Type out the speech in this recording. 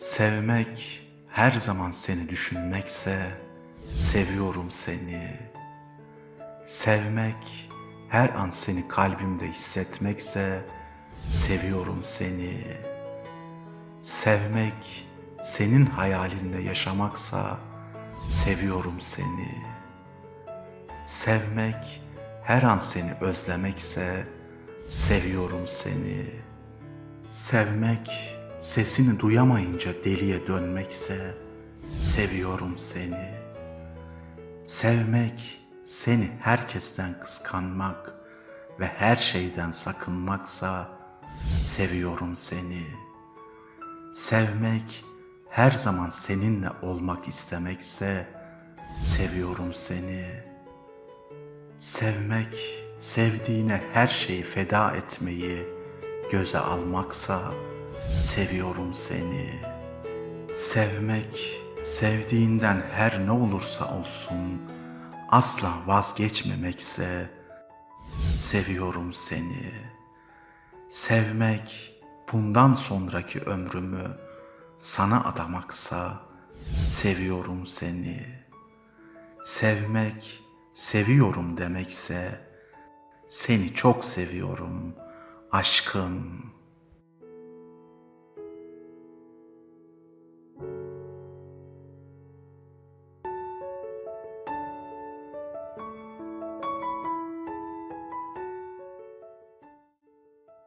Sevmek her zaman seni düşünmekse seviyorum seni. Sevmek her an seni kalbimde hissetmekse seviyorum seni. Sevmek senin hayalinde yaşamaksa seviyorum seni. Sevmek her an seni özlemekse seviyorum seni. Sevmek sesini duyamayınca deliye dönmekse seviyorum seni. Sevmek seni herkesten kıskanmak ve her şeyden sakınmaksa seviyorum seni. Sevmek her zaman seninle olmak istemekse seviyorum seni. Sevmek sevdiğine her şeyi feda etmeyi göze almaksa seviyorum seni. Sevmek sevdiğinden her ne olursa olsun asla vazgeçmemekse seviyorum seni. Sevmek bundan sonraki ömrümü sana adamaksa seviyorum seni. Sevmek seviyorum demekse seni çok seviyorum aşkım.